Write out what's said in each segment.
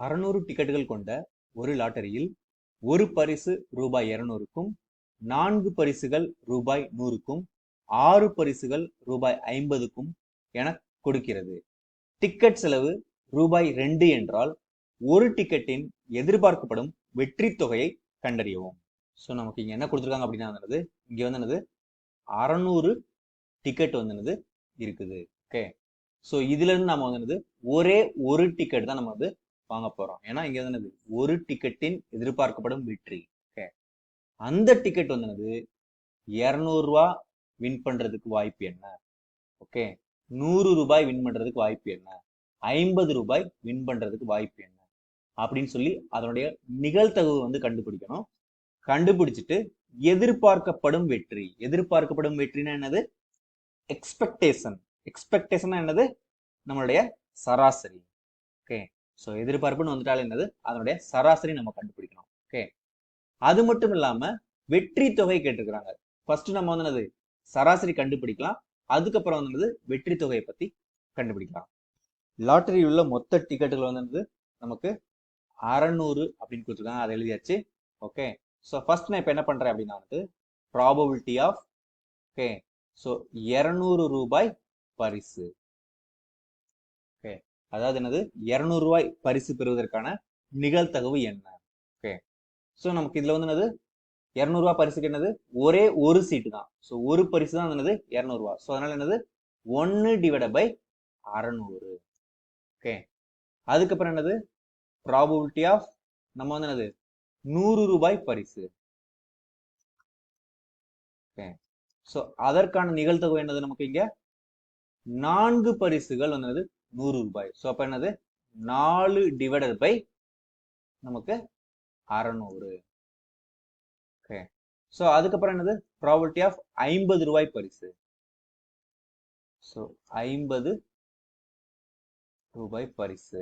அறுநூறு டிக்கெட்டுகள் கொண்ட ஒரு லாட்டரியில் ஒரு பரிசு ரூபாய் இருநூறுக்கும் நான்கு பரிசுகள் ரூபாய் நூறுக்கும் ஆறு பரிசுகள் ரூபாய் ஐம்பதுக்கும் என கொடுக்கிறது. டிக்கெட் செலவு ரூபாய் ரெண்டு என்றால் ஒரு டிக்கெட்டின் எதிர்பார்க்கப்படும் வெற்றி தொகையை கண்டறியவும். ஸோ நமக்கு இங்கே என்ன கொடுத்துருக்காங்க அப்படின்னா இங்கே இங்க வந்து என்னது? அறநூறு டிக்கெட் வந்து என்னது? இருக்குது. ஓகே ஸோ இதுலேருந்து நம்ம வந்து என்னது? ஒரே ஒரு டிக்கெட் தான் நம்ம வந்து வாங்க போறோம். ஏன்னா இங்க வந்து ஒரு டிக்கெட்டின் எதிர்பார்க்கப்படும் வெற்றி. ஓகே அந்த டிக்கெட் வந்து என்னது? இரநூறுவா வின் பண்றதுக்கு வாய்ப்பு என்ன? ஓகே நூறு ரூபாய் வின் பண்றதுக்கு வாய்ப்பு என்ன? ஐம்பது ரூபாய் வின் பண்றதுக்கு வாய்ப்பு என்ன? அப்படின்னு சொல்லி அதனுடைய நிகழ்தகவு வந்து கண்டுபிடிக்கணும். கண்டுபிடிச்சிட்டு எதிர்பார்க்கப்படும் வெற்றி. எதிர்பார்க்கப்படும் வெற்றினா என்னது? எக்ஸ்பெக்டேஷன் எக்ஸ்பெக்டேஷன் என்னது? நம்மளுடைய சராசரி. ஓகே ஸோ எதிர்பார்ப்புன்னு வந்துட்டாலே என்னது? அதனுடைய சராசரி நம்ம கண்டுபிடிக்கணும். ஓகே அது மட்டும் இல்லாம வெற்றி தொகை கேட்டிருக்கிறாங்க. ஃபர்ஸ்ட் நம்ம வந்து என்னது? சராசரி கண்டுபிடிக்கலாம். அதுக்கப்புறம் வந்து வெற்றி தொகையை பத்தி கண்டுபிடிக்கலாம். லாட்டரி உள்ள மொத்த டிக்கெட்டுகள் வந்து நமக்கு அறநூறு அப்படின்னு கொடுத்துருக்காங்க. அதை எழுதியாச்சு. ஓகே ஸோ ஃபர்ஸ்ட் நான் இப்போ என்ன பண்றேன் அப்படின்னா வந்து ப்ராபபிலிட்டி ஆஃப் ஓகே ஸோ இரநூறு ரூபாய் பரிசு. அதாவது என்னது? இரநூறு ரூபாய் பரிசு பெறுவதற்கான நிகழ்தகவு என்ன? ஓகே ஸோ நமக்கு இதுல வந்து என்னது? இரநூறுவா பரிசுக்கு என்னது? ஒரே ஒரு சீட்டு தான். ஸோ ஒரு பரிசு தான் என்னது? இரநூறுவா ஸோ அதனால என்னது? ஒன்னு டிவைட பை அறநூறு. ஓகே அதுக்கப்புறம் என்னது? ப்ராபபிலிட்டி ஆஃப் நம்ம வந்து என்னது? நூறு ரூபாய் பரிசு. ஓகே ஸோ அதற்கான நிகழ்த்தகவு என்னது நமக்கு இங்க? நான்கு பரிசுகள் வந்தது நூறு ரூபாய். ஸோ அப்போ என்னது? நாலு டிவைடட் பை நமக்கு அறநூறு. ஓகே ஸோ அதுக்கப்புறம் என்னது? ப்ராபர்ட்டி ஆஃப் ஐம்பது ரூபாய் பரிசு. ஸோ ஐம்பது ரூபாய் பரிசு.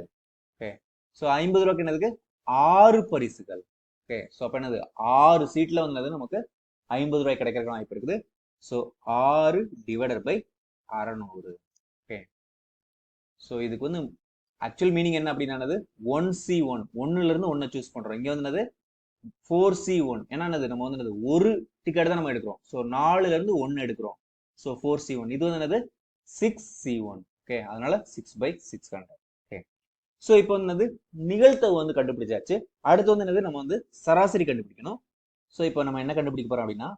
ஓகே ஸோ ஐம்பது ரூபாய்க்கு என்னதுக்கு? ஆறு பரிசுகள். ஓகே ஸோ அப்போ என்னது? ஆறு சீட்ல வந்தது நமக்கு ஐம்பது ரூபாய் கிடைக்கிறதுக்கு வாய்ப்பு இருக்குது. ஸோ ஆறு டிவைடட் பை அறநூறு. ஸோ இதுக்கு வந்து ஆக்சுவல் மீனிங் என்ன அப்படின்னானது? ஒன் சி ஒன் ஒன்னுல இருந்து ஒன்னை சூஸ் பண்றோம். இங்க வந்து ஃபோர் சி ஒன் ஏன்னா நம்ம வந்து என்னது? ஒரு டிக்கெட் தான் நம்ம எடுக்கிறோம். ஸோ நாலுல இருந்து ஒன்னு எடுக்கிறோம். ஸோ ஃபோர் சி ஒன் இது வந்து என்னது? சிக்ஸ் சி ஒன் ஓகே அதனால six by six hundred okay so இப்போ என்னது? நிகழ்த்தவு வந்து கண்டுபிடிச்சாச்சு. அடுத்து வந்து என்னது? நம்ம வந்து சராசரி கண்டுபிடிக்கணும். ஸோ இப்போ நம்ம என்ன கண்டுபிடிக்க போறோம் அப்படின்னா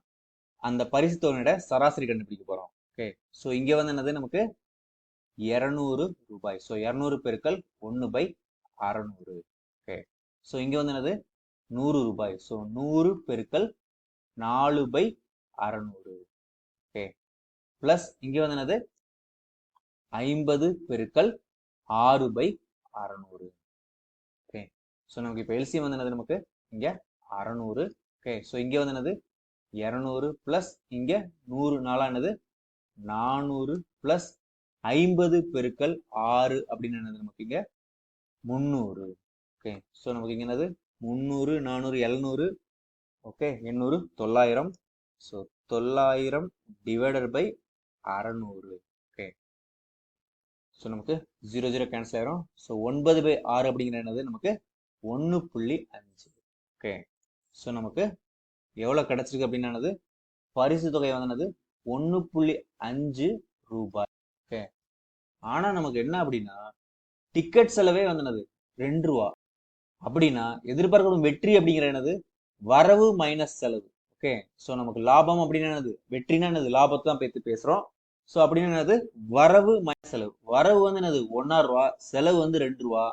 அந்த பரிசு தொகையோட சராசரி கண்டுபிடிக்க போறோம். ஓகே ஸோ இங்க வந்து என்னது? நமக்கு இரநூறு ரூபாய். ஸோ இரநூறு பெருக்கள் ஒன்று பை அறநூறு. ஓகே ஸோ இங்க வந்து என்னது? நூறு ரூபாய். ஸோ நூறு பெருக்கள் நாலு பை அறநூறு. ஓகே ப்ளஸ் இங்க வந்து என்னது? ஐம்பது பெருக்கள் ஆறு பை அறநூறு. ஓகே ஸோ நமக்கு இப்போ எல்சியம் வந்து என்னது நமக்கு? இங்க அறநூறு. ஓகே ஸோ இங்க வந்து என்னது? இரநூறு ப்ளஸ் இங்க நூறு. நாலானது நானூறு ப்ளஸ் ஐம்பது பெருக்கல் ஆறு அப்படின்னு என்னது நமக்கு இங்க? முந்நூறு. ஓகே ஸோ நமக்கு இங்க என்னது? முந்நூறு நானூறு எழுநூறு. ஓகே எண்ணூறு தொள்ளாயிரம். ஸோ தொள்ளாயிரம் டிவைடட் பை அறநூறு. ஓகே ஸோ நமக்கு ஜீரோ ஜீரோ கேன்சல் ஆயிரும். ஸோ ஒன்பது பை ஆறு அப்படிங்கிற என்னது? நமக்கு ஒன்று புள்ளி அஞ்சு. ஓகே ஸோ நமக்கு எவ்வளோ கிடச்சிருக்கு அப்படின்னது பரிசு தொகை வந்தனது ஒன்று புள்ளி அஞ்சு ரூபாய். ஓகே ஆனா நமக்கு என்ன அப்படின்னா டிக்கெட் செலவே வந்தனது ரெண்டு ரூபா. அப்படின்னா எதிர்பார்க்கப்படும் வெற்றி அப்படிங்கிற என்னது? வரவு மைனஸ் செலவு. ஓகே ஸோ நமக்கு லாபம் அப்படின்னு என்னது? வெற்றினா என்னது? லாபத்தை தான் பேத்து பேசுறோம். ஸோ அப்படின்னு என்னது? வரவு மைனஸ் செலவு. வரவு வந்து என்னது? ஒன்னா ரூபா. செலவு வந்து ரெண்டு ரூபா.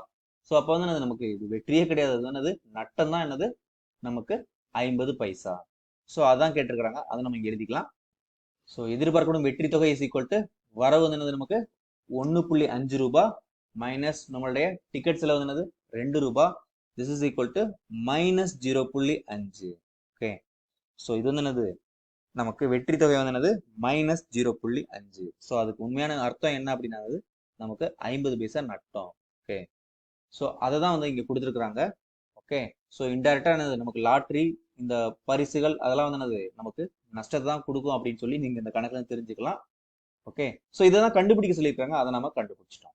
ஸோ அப்போ வந்து என்னது? நமக்கு இது வெற்றியே கிடையாது. அது என்னது? நட்டம் தான் என்னது? நமக்கு ஐம்பது பைசா. ஸோ அதான் கேட்டிருக்கிறாங்க. அதை நம்ம எழுதிக்கலாம். ஸோ எதிர்பார்க்கப்படும் வெற்றி தொகை இஸ் ஈக்குவல் டு வரவு வந்து என்னது நமக்கு ஒன்று புள்ளி அஞ்சு ரூபாய் மைனஸ் நம்மளுடைய டிக்கெட் செலவு வந்து என்னது? ரெண்டு ரூபாய் this is equal to minus zero புள்ளி அஞ்சு. ஓகே ஸோ இது வந்து என்னது? நமக்கு வெற்றி தொகை வந்து என்னது? மைனஸ் ஜீரோ புள்ளி அஞ்சு. ஸோ அதுக்கு உண்மையான அர்த்தம் என்ன அப்படின்னா நமக்கு ஐம்பது பைசா நட்டம். ஓகே ஸோ அதை தான் வந்து இங்கே கொடுத்துருக்குறாங்க. ஓகே ஸோ இன்டெரக்டாக என்னது? நமக்கு லாட்ரி இந்த பரிசுகள் அதெல்லாம் வந்து என்னது? நமக்கு நஷ்டத்தை தான் கொடுக்கும் அப்படின்னு சொல்லி நீங்கள் இந்த கணக்கில் தெரிஞ்சுக்கலாம். ஓகே ஸோ இதை தான் கண்டுபிடிக்க சொல்லியிருக்காங்க. அதை நம்ம கண்டுபிடிச்சிட்டோம்.